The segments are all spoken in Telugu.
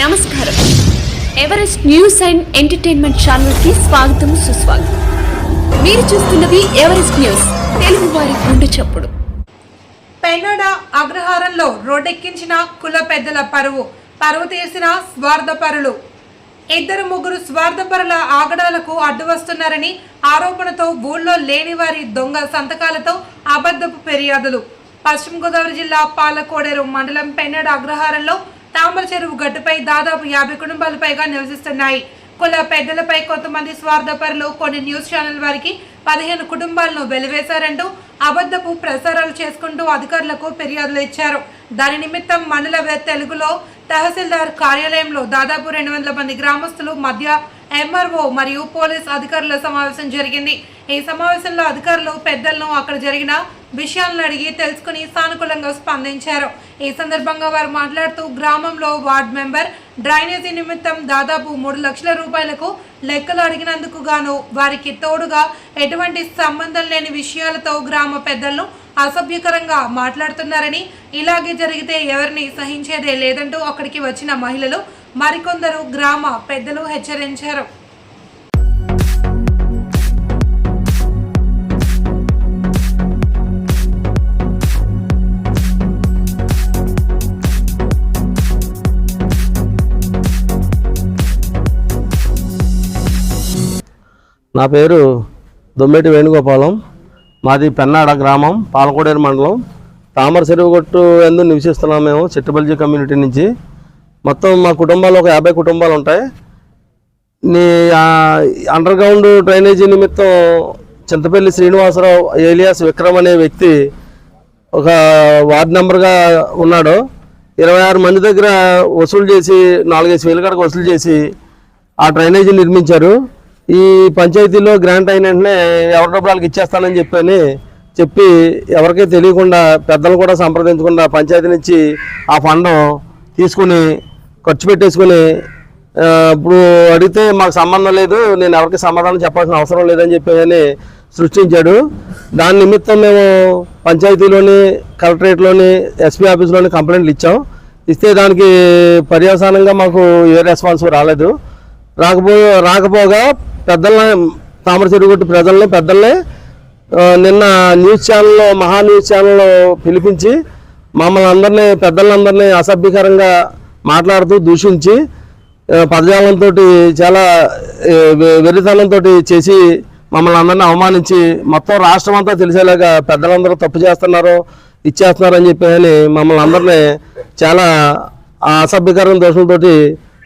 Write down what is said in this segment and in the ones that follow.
నమస్కారం. ఎవరెస్ట్ న్యూస్ అండ్ ఎంటర్టైన్మెంట్ ఛానల్కి స్వాగతం సుస్వాగతం. మీరు చూస్తున్నది ఎవరెస్ట్ న్యూస్ తెలుగు వారి గుండె చప్పుడు. పెన్నడ అగ్రహారంలో రోడ్డెక్కించిన కుల పెద్దల పరువు పరువు తీసిన స్వార్థపరులు. ఇద్దరు ముగ్గురు స్వార్థపరుల ఆగడాలకు అడ్డు వస్తున్నారని ఆరోపణతో ఊళ్ళో లేని వారి దొంగ సంతకాలతో అబద్ధపు ఫిర్యాదులు. పశ్చిమ గోదావరి జిల్లా పాలకోడేరు మండలం పెన్నడ అగ్రహారంలో తామర చెరువు గట్టుపై దాదాపు యాభై కుటుంబాల పైగా నివసిస్తున్నాయి. కుల పెద్దలపై కొంతమంది స్వార్థపరులు కొన్ని న్యూస్ ఛానల్ వారికి పదిహేను కుటుంబాలను వెలివేశారంటూ అబద్ధపు ప్రసారాలు చేసుకుంటూ అధికారులకు ఫిర్యాదులు ఇచ్చారు. దాని నిమిత్తం మండల తెలుగులో తహసీల్దార్ కార్యాలయంలో దాదాపు రెండు వందల మంది గ్రామస్తులు మధ్య ఎంఆర్ఓ మరియు పోలీస్ అధికారుల సమావేశం జరిగింది. ఈ సమావేశంలో అధికారులు పెద్దలను అక్కడ జరిగిన విషయాలను అడిగి తెలుసుకుని సానుకూలంగా స్పందించారు. ఈ సందర్భంగా వారు మాట్లాడుతూ గ్రామంలో వార్డ్ మెంబర్ డ్రైనేజీ నిమిత్తం దాదాపు మూడు లక్షల రూపాయలకు లెక్కలు అడిగినందుకు గాను వారికి తోడుగా ఎటువంటి సంబంధం లేని విషయాలతో గ్రామ పెద్దలను అసభ్యకరంగా మాట్లాడుతున్నారని ఇలాగే జరిగితే ఎవరిని సహించేదే లేదంటూ అక్కడికి వచ్చిన మహిళలు మరికొందరు గ్రామ పెద్దలు హెచ్చరించారు. నా పేరు దొమ్మేటి వేణుగోపాలం. మాది పెన్నాడ గ్రామం పాలకోడేరు మండలం. తామర చెరువుగొట్టు ఎందు నివసిస్తున్నాం మేము చిట్టబల్జీ కమ్యూనిటీ నుంచి. మొత్తం మా కుటుంబాలు ఒక యాభై కుటుంబాలు ఉంటాయి. నీ అండర్ గ్రౌండ్ డ్రైనేజీ నిమిత్తం చింతపల్లి శ్రీనివాసరావు ఏలియాస్ విక్రమ్ అనే వ్యక్తి ఒక వార్డ్ నెంబర్గా ఉన్నాడు. ఇరవై ఆరు మంది దగ్గర వసూలు చేసి నాలుగైదు వేలు కాడకు వసూలు చేసి ఆ డ్రైనేజీ నిర్మించారు. ఈ పంచాయతీలో గ్రాంట్ అయిన వెంటనే ఎవరి డబ్బులు వాళ్ళకి ఇచ్చేస్తానని చెప్పని చెప్పి ఎవరికీ తెలియకుండా పెద్దలు కూడా సంప్రదించకుండా పంచాయతీ నుంచి ఆ ఫండ్ తీసుకుని ఖర్చు పెట్టేసుకుని ఇప్పుడు అడిగితే మాకు సంబంధం లేదు నేను ఎవరికి సమాధానం చెప్పాల్సిన అవసరం లేదని చెప్పి సృష్టించాడు. దాని నిమిత్తం మేము పంచాయతీలోని కలెక్టరేట్లోని ఎస్పీ ఆఫీస్లోని కంప్లైంట్లు ఇచ్చాం. ఇస్తే దానికి పర్యవసానంగా మాకు ఏ రెస్పాన్స్ రాలేదు. రాకపో రాకపోగా పెద్దల్ని తామర చెరువుగొట్టు ప్రజల్ని పెద్దల్ని నిన్న న్యూస్ ఛానల్లో మహా న్యూస్ ఛానల్లో పిలిపించి మమ్మల్ని అందరినీ పెద్దలందరినీ అసభ్యకరంగా మాట్లాడుతూ దూషించి పదజాలంతో చాలా వెర్రితనంతో చేసి మమ్మల్ని అందరినీ అవమానించి మొత్తం రాష్ట్రం అంతా తెలిసేలాగా పెద్దలందరూ తప్పు చేస్తున్నారు ఇచ్చేస్తున్నారు అని చెప్పి అని మమ్మల్ని అందరినీ చాలా అసభ్యకరమైన దోషంతో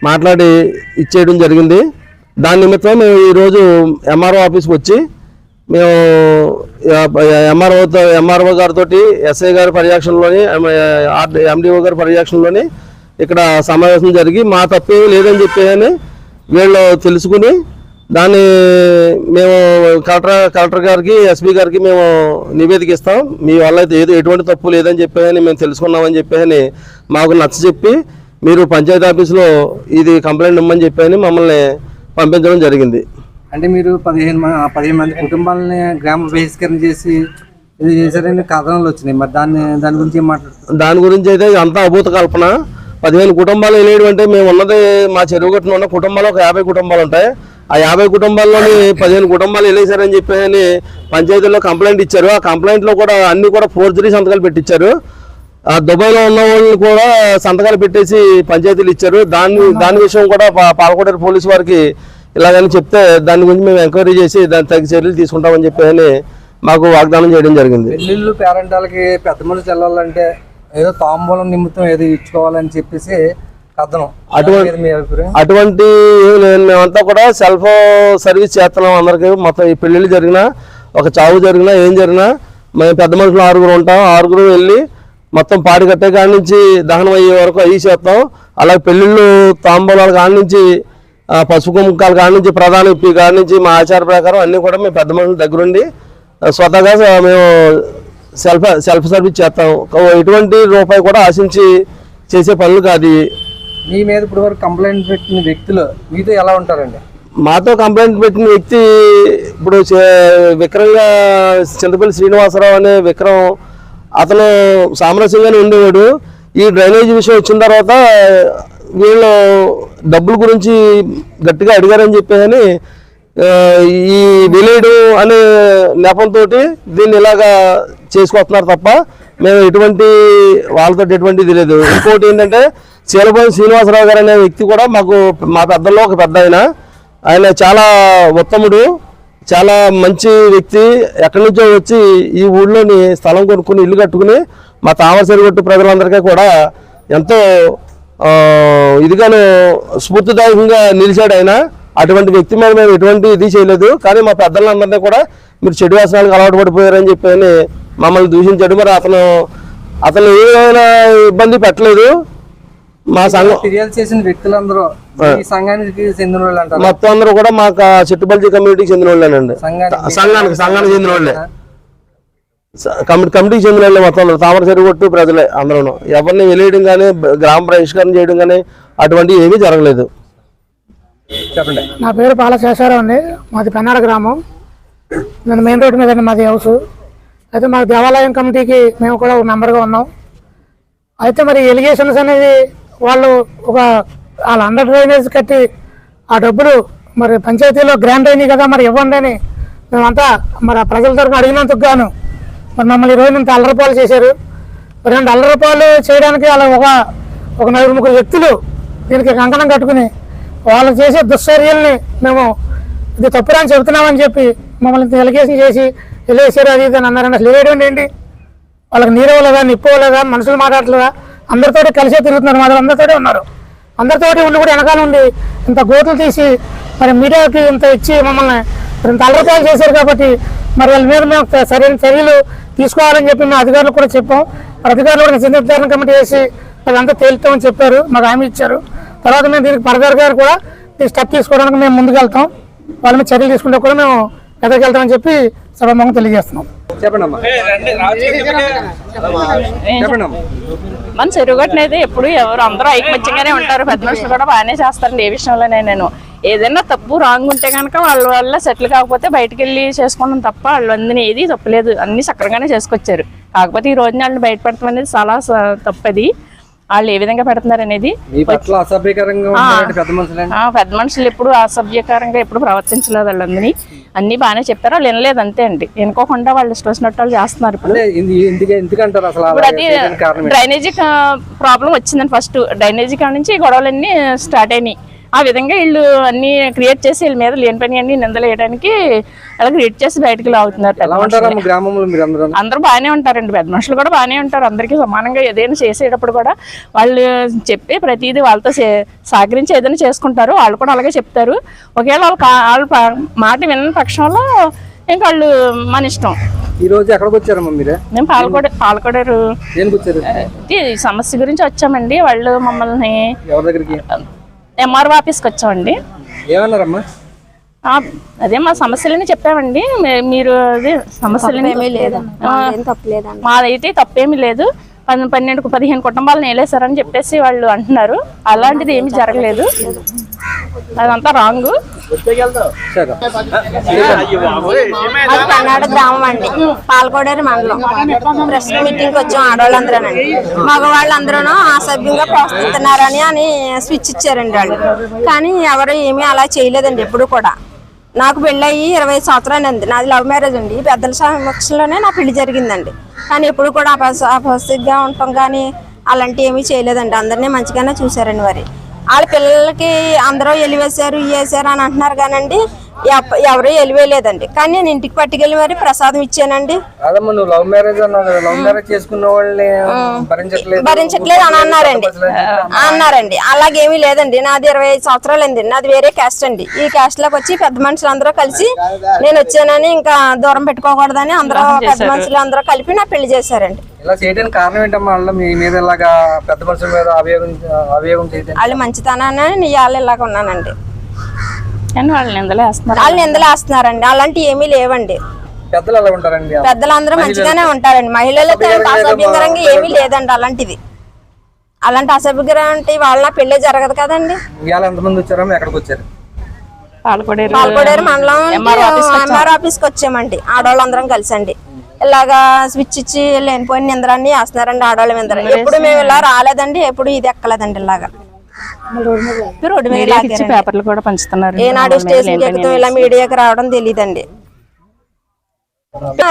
మాట్లాడి ఇచ్చేయడం జరిగింది. దాని నిమిత్తం మేము ఈరోజు ఎంఆర్ఓ ఆఫీస్కి వచ్చి మేము ఎంఆర్ఓతో ఎంఆర్ఓ గారితో ఎస్ఐ గారి పర్యవేక్షణలోని ఎండిఓ గారి పర్యవేక్షణలోని ఇక్కడ సమావేశం జరిగి మా తప్పేమీ లేదని చెప్పేసి వీళ్ళు తెలుసుకుని దాన్ని మేము కలెక్టర్ కలెక్టర్ గారికి ఎస్పీ గారికి మేము నివేదిక ఇస్తాం. మీ వల్ల అయితే ఏదో ఎటువంటి తప్పు లేదని చెప్పేసి మేము తెలుసుకున్నామని చెప్పేసి మాకు నచ్చ చెప్పి మీరు పంచాయతీ ఆఫీస్లో ఇది కంప్లైంట్ ఇమ్మని చెప్పని మమ్మల్ని పంపించడం జరిగింది. అంటే మీరు పదిహేను మంది పదిహేను మంది కుటుంబాలని గ్రామ బహిష్కరణ చేసి ఇది చేశారని కథనాలు వచ్చినాయి. మరి దాన్ని దాని గురించి ఏం మాట్లాడుతారు దాని గురించి అయితే అంతా అభూత కల్పన. పదిహేను కుటుంబాలు వెళ్ళేయడం అంటే మేము ఉన్నది మా చెరువు గట్టున ఉన్న కుటుంబాలు ఒక యాభై కుటుంబాలు ఉంటాయి. ఆ యాభై కుటుంబాల్లోని పదిహేను కుటుంబాలు వెళ్ళేశారని చెప్పి అని పంచాయతీలో కంప్లైంట్ ఇచ్చారు. ఆ కంప్లైంట్లో కూడా అన్ని కూడా ఫోర్జరీ సంతకాలు పెట్టించారు దుబాయ్లో ఉన్న వాళ్ళని కూడా సంతకాలు పెట్టేసి పంచాయతీలు ఇచ్చారు. దాని దాని విషయం కూడా పాలకోటేరు పోలీసు వారికి ఇలాగని చెప్తే దాని గురించి మేము ఎంక్వైరీ చేసి దాని తగ్గ చర్యలు తీసుకుంటామని చెప్పి మాకు వాగ్దానం చేయడం జరిగింది. పెళ్ళిళ్ళు పేరెంటాలకి పెద్ద మనిషి వెళ్ళాలంటే ఏదో తాంబూలం నిమిత్తం ఏదో ఇచ్చుకోవాలని చెప్పేసి కథనం. అటువంటి- మేమంతా కూడా సెల్ఫ్ సర్వీస్ చేస్తున్నాం అందరికీ. మొత్తం ఈ పెళ్ళిళ్ళు జరిగినా ఒక చావు జరిగినా ఏం జరిగినా మేము పెద్ద మనుషులు ఆరుగురు ఉంటాం. ఆరుగురు వెళ్ళి మొత్తం పాడి కట్టే కాడి నుంచి దహనం అయ్యే వరకు అయ్యి చేస్తాం. అలాగే పెళ్ళిళ్ళు తాంబూలాల కాడి నుంచి పసుపు కుంకాల కాడి నుంచి ప్రధాన ఇప్పి కాడి నుంచి మా ఆచార ప్రకారం అన్నీ కూడా మేము పెద్ద మనుషుల దగ్గరుండి ఆ, స్వతహాగా మేము సెల్ఫ్ సెల్ఫ్ సర్వీస్ చేస్తాం. ఎటువంటి రూపాయి కూడా ఆశించి చేసే పనులు కాదు. మీ మీద ఇప్పుడు వరకు కంప్లైంట్ పెట్టిన వ్యక్తులు మీతో ఎలా ఉంటారండి? మాతో కంప్లైంట్ పెట్టిన వ్యక్తి ఇప్పుడు విక్రమ్గా చింతపల్లి శ్రీనివాసరావు అనే విక్రమ్ అతను సామరస్యంగానే ఉండేవాడు. ఈ డ్రైనేజ్ విషయం వచ్చిన తర్వాత వీళ్ళు డబ్బుల గురించి గట్టిగా అడిగారని చెప్పేసి ఈ విలేడు అనే నెపంతో దీన్ని ఇలాగా చేసుకొస్తున్నారు తప్ప మేము ఎటువంటి వాళ్ళతో ఎటువంటిది లేదు. ఇంకోటి ఏంటంటే చీలపోయి శ్రీనివాసరావు గారు అనే వ్యక్తి కూడా మాకు మా పెద్దల్లో ఒక పెద్ద ఆయన. ఆయన చాలా ఉత్తముడు. చాలా మంచి వ్యక్తి. ఎక్కడి నుంచో వచ్చి ఈ ఊళ్ళోని స్థలం కొనుక్కుని ఇల్లు కట్టుకుని మా తామరసరిగొట్టు ప్రజలందరికీ కూడా ఎంతో ఇదిగాను స్ఫూర్తిదాయకంగా నిలిచాడు ఆయన. అటువంటి వ్యక్తి మీద మేము ఎటువంటి ఇది చేయలేదు. కానీ మా పెద్దలందరినీ కూడా మీరు చెడు వ్యసనాలకు అలవాటు పడిపోయారని చెప్పి అని మమ్మల్ని దూషించాడు. మరి అతను అతను ఏ ఇబ్బంది పెట్టలేదు. మా సంఘం. ఫిర్యాదు చేసిన వ్యక్తులందరూ ఈ సంఘానికి చెందిన వాళ్ళు అంటారు మొత్తం అందరూ కూడా మాకు ఆ చెట్టుబల్జీ కమ్యూనిటీకి చెందిన వాళ్ళేనండి. సంఘానికి సంఘానికి సంఘానికి చెందిన వాళ్ళే. కమిటీ కమిటీకి చెందిన వాళ్ళే మొత్తం అందరూ. తామర చెరుగొట్టు ప్రజలే అందరూ ఎవరిని వెలియడం కానీ గ్రామ బహిష్కరణ చేయడం కానీ అటువంటివి ఏమీ జరగలేదు. చెప్పండి. నా పేరు పాల శేషారావు అండి. మాది పెన్నాడ గ్రామం. నేను మెయిన్ రోడ్ మీద మాది హౌస్. అయితే మా దేవాలయం కమిటీకి మేము కూడా ఒక మెంబర్గా ఉన్నాం. అయితే మరి ఎలిగేషన్స్ అనేది వాళ్ళు ఒక వాళ్ళ అండర్ డ్రైనేజ్ కట్టి ఆ డబ్బులు మరి పంచాయతీలో గ్రాండ్ అయినాయి కదా మరి ఇవ్వండి అని మేమంతా మరి ఆ ప్రజల తరఫున అడిగినందుకు గాను మరి మమ్మల్ని ఈ రోజు ఇంత అల్లరపాలు చేశారు. మరి రెండు అల్లరపాలు చేయడానికి అలా ఒక ఒక నలుగురు ముగ్గురు వ్యక్తులు దీనికి కంకణం కట్టుకుని వాళ్ళు చేసే దుశ్చర్యల్ని మేము ఇది తప్పురాని చెబుతున్నామని చెప్పి మమ్మల్ని ఎలిగేషన్ చేసి వెళ్ళేసారు అది ఇది అని అన్నారండి అసలు ఏంటి వాళ్ళకి నీరు ఇవ్వలేదా నిప్పు ఇవ్వలేదా మనుషులు మాట్లాడలేదా అందరితో కలిసే తిరుగుతున్నారు మా అందరితోటి ఉన్నారు. అందరితోటి ఉండి కూడా వెనకాల ఉండి ఇంత గోతులు తీసి మరి మీడియాకి ఇంత ఇచ్చి మమ్మల్ని ఇంత అల్లరిపాలు చేశారు కాబట్టి మరి వాళ్ళ మీద మేము సరైన చర్యలు తీసుకోవాలని చెప్పి మేము అధికారులకు కూడా చెప్పాం. మరి అధికారులు కూడా చిన్న నిర్ధారణ కమిటీ వేసి మరి అంతా తేలుతామని చెప్పారు మాకు హామీ ఇచ్చారు. తర్వాత మేము దీనికి పరదార్ గారు కూడా స్టెప్ తీసుకోవడానికి మేము ముందుకు వెళ్తాం వాళ్ళ మీద చర్యలు తీసుకుంటే కూడా మేము ఎదరికి చెప్పి సభాముఖంగా తెలియజేస్తున్నాం. చెప్పండి. అమ్మా చెప్పండి అమ్మా మన చెరుగట్టునైతే ఎప్పుడు ఎవరు అందరూ ఐకమత్యంగానే ఉంటారు. పెద్ద మనుషులు కూడా బాగానే చేస్తారండి. ఏ విషయంలోనే నేను ఏదైనా తప్పు రాంగ్ ఉంటే కనుక వాళ్ళ వల్ల సెటిల్ కాకపోతే బయటకు వెళ్ళి చేసుకోవడం తప్ప వాళ్ళు అందిన ఏది తప్పలేదు అన్ని సక్రమంగానే చేసుకొచ్చారు. కాకపోతే ఈ రోజున వాళ్ళని బయట పెడతాం అనేది చాలా తప్పది. వాళ్ళు ఏ విధంగా పెడుతున్నారు అనేది పెద్ద మనుషులు. ఎప్పుడు అసభ్యకరంగా ఎప్పుడు ప్రవర్తించలేదు వాళ్ళందరినీ. అన్ని బాగానే చెప్పారు. వాళ్ళు వినలేదు అంతే అండి. వినుకోకుండా వాళ్ళు ఇష్టం వచ్చినట్టు వాళ్ళు చేస్తున్నారు ఇప్పుడు. అది? డ్రైనేజీ ప్రాబ్లం వచ్చిందని ఫస్ట్ డ్రైనేజీ కాడ నుంచి గొడవలన్నీ స్టార్ట్ అయినాయి. ఆ విధంగా వీళ్ళు అన్ని క్రియేట్ చేసి వీళ్ళ మీద లేని పని అన్ని నిందలు వేయడానికి అలా క్రియేట్ చేసి బయటకు లాగుతున్నారు అందరూ? బాగానే ఉంటారండి. పెద్ద మనుషులు కూడా బాగానే ఉంటారు. అందరికీ సమానంగా ఏదైనా చేసేటప్పుడు కూడా వాళ్ళు చెప్పి ప్రతిదీ వాళ్ళతో సహకరించి ఏదైనా చేసుకుంటారు. వాళ్ళు కూడా అలాగే చెప్తారు. ఒకవేళ వాళ్ళు వాళ్ళు మాట విన్న పక్షంలో ఇంకా వాళ్ళు మన ఇష్టం. ఈ రోజు ఎక్కడికి వచ్చారమ్మా మీరే? మేము పాలకొడ పాలకొడారు సమస్య గురించి వచ్చామండి. వాళ్ళు మమ్మల్ని ఎవరి దగ్గరికి? ఎంఆర్ఓ ఆఫీస్కి వచ్చామండి ఏమన్నారమ్మా? ఆ, అదే మా సమస్యలని చెప్పామండి. మీరు అదే సమస్యలని ఆ, మాదైతే తప్పేమీ లేదు. పన్- పన్నెండు పదిహేను కుటుంబాలను వేలేశారని చెప్పేసి వాళ్ళు అంటున్నారు. అలాంటిది ఏమి జరగలేదు. అదంతా రాంగ్. పన్నాడు గ్రామం అండి. పాలకోడేరు మండలం. ప్రెస్ మీటింగ్ వచ్చాం ఆడవాళ్ళందరూనండి. మగవాళ్ళందరూ అసభ్యంగా ప్రోత్సహిస్తున్నారని అని స్విచ్ ఇచ్చారండి వాళ్ళు. కానీ ఎవరు ఏమీ అలా చేయలేదండి ఎప్పుడు కూడా. నాకు పెళ్ళయి ఇరవై సంవత్సరాలు అండి నాది లవ్ మ్యారేజ్ అండి. పెద్దల సమక్షంలోనే నా పెళ్ళి జరిగిందండి. కానీ ఎప్పుడు కూడా అపస్ అపస్థితిగా ఉండటం కానీ అలాంటివి ఏమీ చేయలేదండి. అందరినీ మంచిగానే చూశారండి మరి. వాళ్ళ పిల్లలకి అందరూ ఎలివేశారు ఇవేశారు అని అంటున్నారు కానండి ఎవరు ఎలివేయలేదండి కానీ నేను ఇంటికి పట్టుకెళ్ళి మరి ప్రసాదం ఇచ్చానండి. అదమ్మా నువ్వు లవ్ మ్యారేజ్ అన్నావు కదా లవ్ మ్యారేజ్ చేసుకున్న వాళ్ళని భరించట్లేదు. భరించట్లేదు అని అన్నారండి. అన్నారండి. అలాగేమీ లేదండి. నాది ఇరవై ఐదు సంవత్సరాలు అండి. నాది వేరే క్యాస్ట్ అండి. ఈ క్యాస్ట్లోకి వచ్చి పెద్ద మనుషులు అందరూ కలిసి నేను వచ్చానని ఇంకా దూరం పెట్టుకోకూడదని అందరూ పెద్ద మనుషులు అందరూ కలిపి నా పెళ్ళి చేశారండి. ఇలా చేయడానికి కారణం ఏంటమ్మా? వాళ్ళ మీ మీద ఇలాగా పెద్ద మనుషుల మీద అభియోగం అభియోగం చేయడానికి? వాళ్ళు మంచితనాన్ని నీ వాళ్ళు ఇలాగ ఉన్నానండి. కానీ వాళ్ళు నిందలు వేస్తున్నారు. వాళ్ళు నిందలు వేస్తున్నారండి. అలాంటివి ఏమీ లేవండి. పెద్దలు అలా ఉంటారండి? పెద్దలందరూ మంచిగానే ఉంటారండి. మహిళలతో అసభ్యకరంగా ఏమీ లేదండి అలాంటిది. అలాంటి అసభ్యకరం అంటే వాళ్ళ పెళ్ళే జరగదు కదండి. ఇవాళ ఎంతమంది వచ్చారమ్మా ఎక్కడికి వచ్చారు? పాల్పడేరు పాల్గొడేరు మండలం. ఎంఆర్ ఆఫీస్కి వచ్చామండి. ఆడవాళ్ళందరం కలిసండి. ఇలాగా స్విచ్ ఇచ్చి లేనిపోయిన నిందరాన్ని వేస్తున్నారండి ఆడవాళ్ళ మీద. ఎప్పుడు మేము ఇలా రాలేదండి ఎప్పుడు ఇది ఎక్కలేదండి ఇలాగా. రోడ్డు మీద. పేపర్లు కూడా పంచుతున్నారు. ఏనాడు స్టేషన్ ఎక్కుతాం ఇలా మీడియాకి రావడం తెలియదండి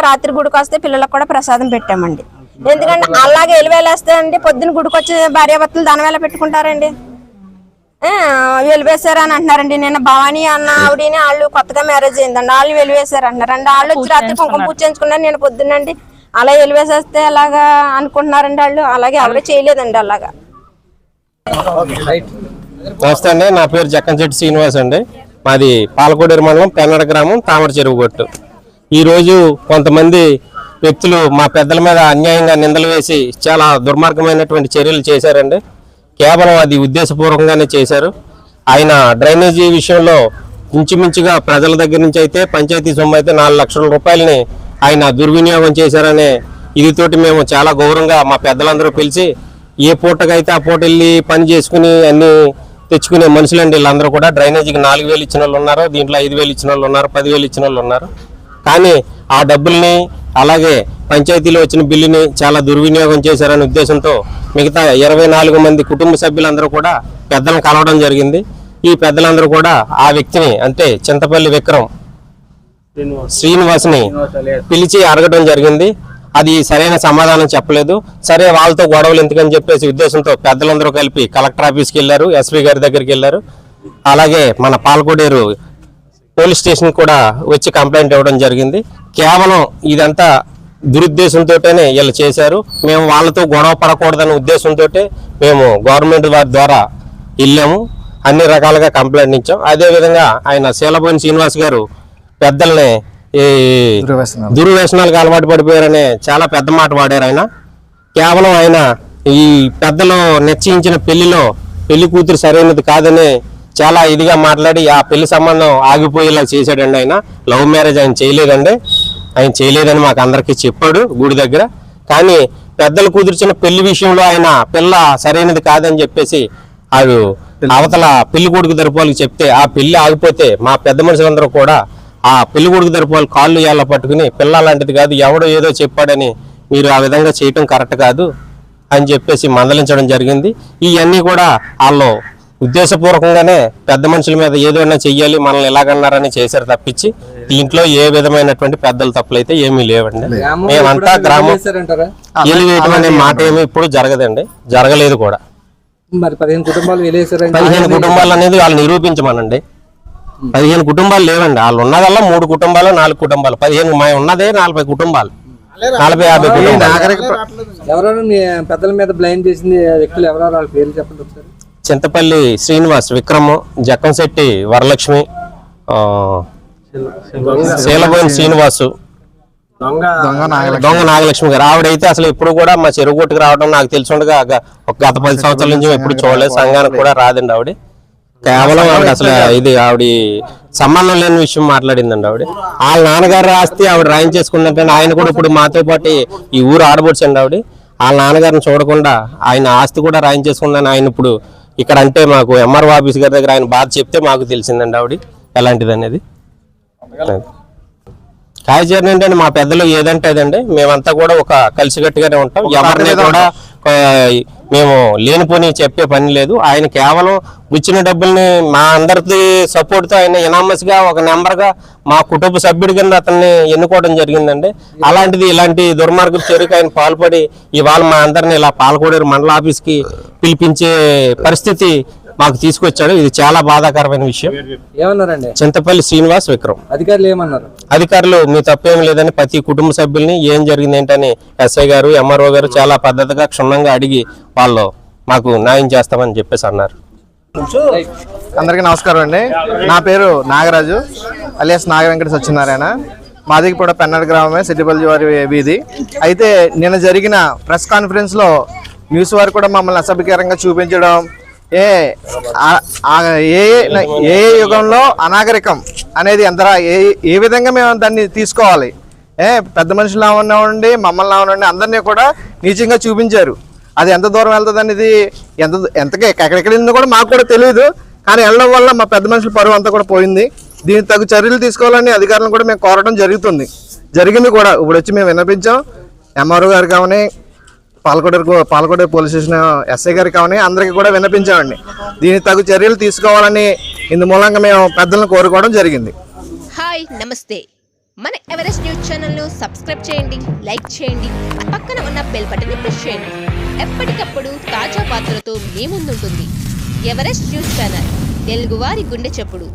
రాత్రి గుడికి వస్తే పిల్లలకు కూడా ప్రసాదం పెట్టామండి. ఎందుకంటే అలాగే ఎలివేలేస్తే అండి పొద్దున్న గుడికి వచ్చి భార్యాభర్తలు దాని వేళ పెట్టుకుంటారండి. ఆ, వెలివేశారు అని అంటున్నారండి. నేను భవానీ అన్న ఆవిడని వాళ్ళు కొత్తగా మ్యారేజ్ అయిందండి. వాళ్ళు వెలివేశారు అంటున్నారండి వాళ్ళు వచ్చి రాత్రి కుంకుమ పూజ చేయించుకున్నారు. నేను పొద్దున్నండి అలా వెలివేసేస్తే అలాగా అనుకుంటున్నారండి వాళ్ళు అలాగే ఎవరు చేయలేదండి అలాగా. నమస్తే అండి నా పేరు జక్కంశెట్టి శ్రీనివాస్ అండి. మాది పాలకోడేరు మండలం పెన్నడ గ్రామం తామర చెరువు ఈరోజు కొంతమంది వ్యక్తులు మా పెద్దల మీద అన్యాయంగా నిందలు వేసి చాలా దుర్మార్గమైనటువంటి చర్యలు చేశారండి. కేవలం అది ఉద్దేశపూర్వకంగానే చేశారు. ఆయన డ్రైనేజీ విషయంలో ఇంచుమించుగా ప్రజల దగ్గర నుంచి అయితే పంచాయతీ సొమ్ము అయితే నాలుగు లక్షల రూపాయలని ఆయన దుర్వినియోగం చేశారనే ఇదితోటి మేము చాలా గౌరవంగా మా పెద్దలందరూ పిలిచి ఏ పూటకైతే ఆ పూట వెళ్ళి పని చేసుకుని అన్ని తెచ్చుకునే మనుషులండి వీళ్ళందరూ కూడా. డ్రైనేజీకి నాలుగు వేలు ఇచ్చిన వాళ్ళు ఉన్నారు దీంట్లో ఐదు వేలు ఇచ్చిన వాళ్ళు ఉన్నారు పదివేలు ఇచ్చిన వాళ్ళు ఉన్నారు. కానీ ఆ డబ్బుల్ని అలాగే పంచాయతీలో వచ్చిన బిల్లుని చాలా దుర్వినియోగం చేశారనే ఉద్దేశంతో మిగతా ఇరవై నాలుగు మంది కుటుంబ సభ్యులందరూ కూడా పెద్దలను కలవడం జరిగింది. ఈ పెద్దలందరూ కూడా ఆ వ్యక్తిని అంటే చింతపల్లి విక్రమ్ శ్రీనివాస్ని పిలిచి అడగడం జరిగింది. అది సరైన సమాధానం చెప్పలేదు. సరే వాళ్ళతో గొడవలు ఎందుకని చెప్పేసి ఉద్దేశంతో పెద్దలందరూ కలిపి కలెక్టర్ ఆఫీస్కి వెళ్ళారు ఎస్పీ గారి దగ్గరికి వెళ్ళారు. అలాగే మన పాలకోడేరు పోలీస్ స్టేషన్ కూడా వచ్చి కంప్లైంట్ ఇవ్వడం జరిగింది. కేవలం ఇదంతా దురుద్దేశంతోనే వీళ్ళు చేశారు. మేము వాళ్ళతో గొడవ పడకూడదనే ఉద్దేశంతో మేము గవర్నమెంట్ వారి ద్వారా వెళ్ళాము. అన్ని రకాలుగా కంప్లైంట్ ఇచ్చాం. అదేవిధంగా ఆయన శీలభోని శ్రీనివాస్ గారు పెద్దల్ని ఈ దుర్వ్యసనాలకు అలవాటు పడిపోయారనే చాలా పెద్ద మాట వాడారు ఆయన. కేవలం ఆయన ఈ పెద్దలు నిశ్చయించిన పెళ్ళిలో పెళ్ళి కూతురు సరైనది కాదని చాలా ఇదిగా మాట్లాడి ఆ పెళ్ళి సంబంధం ఆగిపోయేలా చేశాడండి ఆయన. లవ్ మ్యారేజ్ ఆయన చేయలేదండి. ఆయన చేయలేదని మాకు అందరికీ చెప్పాడు గుడి దగ్గర. కానీ పెద్దలు కుదిర్చిన పెళ్ళి విషయంలో ఆయన పిల్ల సరైనది కాదని చెప్పేసి ఆడు అవతల పెళ్ళి కొడుకు తరపులకు చెప్తే ఆ పెళ్ళి ఆగిపోతే మా పెద్ద మనుషులందరూ కూడా ఆ పెళ్ళి కొడుకు తరపులు కాళ్ళు ఏళ్ళ పట్టుకుని పిల్ల లాంటిది కాదు ఎవడో ఏదో చెప్పాడని మీరు ఆ విధంగా చేయటం కరెక్ట్ కాదు అని చెప్పేసి మందలించడం జరిగింది. ఇవన్నీ కూడా వాళ్ళు ఉద్దేశపూర్వకంగానే పెద్ద మనుషుల మీద ఏదైనా చెయ్యాలి మనల్ని ఎలాగన్నారని చేశారు తప్పించి దీంట్లో ఏ విధమైనటువంటి పెద్దల తప్పులైతే ఏమీ లేవండి. మేమంతా గ్రామం ఏలివేయటం అనే మాట ఏమి ఇప్పుడు జరగదండి. జరగలేదు కూడా. మరి పదిహేను కుటుంబాలు పదిహేను కుటుంబాలు అనేది వాళ్ళు నిరూపించమనండి. పదిహేను కుటుంబాలు లేవండి. వాళ్ళు ఉన్నదల్లా మూడు కుటుంబాలు నాలుగు కుటుంబాలు. పదిహేను మా ఉన్నదే నలభై కుటుంబాలు. నలభై యాభై కుటుంబాలు. పెద్దల మీద బ్లైండ్ చేసింది వ్యక్తులు ఎవరెవరు వాళ్ళ పేర్లు చెప్పండి ఒకసారి. చింతపల్లి శ్రీనివాస్ విక్రమ్ జక్కంశెట్టి వరలక్ష్మి ఆ, శీలబోయిన శ్రీనివాసు దొంగ నాగలక్ష్మి. గారు. ఆవిడైతే అసలు ఎప్పుడు కూడా మా చెరువు కొట్టుకు రావడం నాకు తెలిసి ఉండగా ఒక గత పది సంవత్సరాల నుంచి ఎప్పుడు చూడలేదు. సంఘానికి కూడా రాదండి ఆవిడ. కేవలం ఆవిడ అసలు ఇది ఆవిడ సంబంధం లేని విషయం మాట్లాడిందండి ఆవిడ. వాళ్ళ నాన్నగారు ఆస్తి ఆవిడ రాయించేసుకుందంటే ఆయన కూడా ఇప్పుడు మాతో పాటు ఈ ఊరు ఆడబొచ్చండి ఆవిడ. వాళ్ళ నాన్నగారిని చూడకుండా ఆయన ఆస్తి కూడా రాయించేసుకుందని ఆయన ఇప్పుడు ఇక్కడ అంటే మాకు ఎంఆర్ఓ ఆఫీస్ గారి దగ్గర ఆయన బాధ చెప్తే మాకు తెలిసిందండి ఆవిడ. ఎలాంటిది అనేది. కాయచరణ ఏంటంటే మా పెద్దలు ఏదంటే అదండి మేమంతా కూడా ఒక కలిసికట్టుగానే ఉంటాం. ఎవరిని కూడా మేము లేనిపోని చెప్పే పని లేదు. ఆయన కేవలం ఇచ్చిన డబ్బుల్ని మా అందరిది సపోర్ట్తో ఆయన ఎనామస్గా ఒక నెంబర్గా మా కుటుంబ సభ్యుడి కింద అతన్ని ఎన్నుకోవడం జరిగిందండి. అలాంటిది ఇలాంటి దుర్మార్గం చెరుకు ఆయన పాల్పడి ఇవాళ మా అందరిని ఇలా పాల్గొడేరు మండల ఆఫీస్కి పిలిపించే పరిస్థితి మాకు తీసుకొచ్చాడు. ఇది చాలా బాధాకరమైన విషయం. ఏమన్నారండి? చింతపల్లి శ్రీనివాస్ విక్రమ్. అధికారులు ఏమన్నారు? అధికారులు మీ తప్పేం లేదని ప్రతి కుటుంబ సభ్యుల్ని ఏం జరిగింది ఏంటని ఎస్ఐ గారు ఎంఆర్ఓ గారు చాలా పద్ధతిగా క్షుణ్ణంగా అడిగి వాళ్ళు మాకు న్యాయం చేస్తామని చెప్పేసి అన్నారు. అందరికీ నమస్కారం అండి. నా పేరు నాగరాజు అలియాస్ నాగ వెంకట సత్యనారాయణ. మాది కూడా పెన్నడ గ్రామమే సిద్దిపల్లి వారి వీధి. అయితే నిన్న జరిగిన ప్రెస్ కాన్ఫరెన్స్లో న్యూస్ వారు కూడా మమ్మల్ని అసభ్యకరంగా చూపించడం ఏ ఏ ఏ యుగంలో అనాగరికం అనేది ఎంత ఏ ఏ విధంగా మేము దాన్ని తీసుకోవాలి? ఏ పెద్ద మనుషులు ఉండి మమ్మల్ని ఉండి అందరినీ కూడా నీచంగా చూపించారు. అది ఎంత దూరం వెళ్తుంది అనేది ఎంత ఎంతకే ఎక్కడెక్కడ కూడా మాకు కూడా తెలియదు కానీ వెళ్ళడం వల్ల మా పెద్ద మనుషుల పరువు అంతా కూడా పోయింది. దీనికి తగు చర్యలు తీసుకోవాలని అధికారులను కూడా మేము కోరడం జరుగుతుంది. జరిగింది కూడా ఇప్పుడు వచ్చి మేము వినిపించాం ఎంఆర్ఓ గారు కానీ Palakoderu Palakoderu police station SI గారికి కావని అందరికీ కూడా విన్నపించామండి. దీనికి తగు చర్యలు తీసుకోవాలని ఇందు మూలంగా మేము పెద్దలను కోరుకోవడం జరిగింది. హాయ్ నమస్తే. మన ఎవరెస్ట్ న్యూస్ ఛానల్ను సబ్స్క్రైబ్ చేయండి లైక్ చేయండి పక్కన ఉన్న బెల్ బటన్ని ప్రెస్ చేయండి. ఎప్పటికప్పుడు తాజా వార్తలతో మీ ముందుంటుంది. ఎవరెస్ట్ న్యూస్ ఛానల్ తెలుగువారి గుండె చెప్పుడు.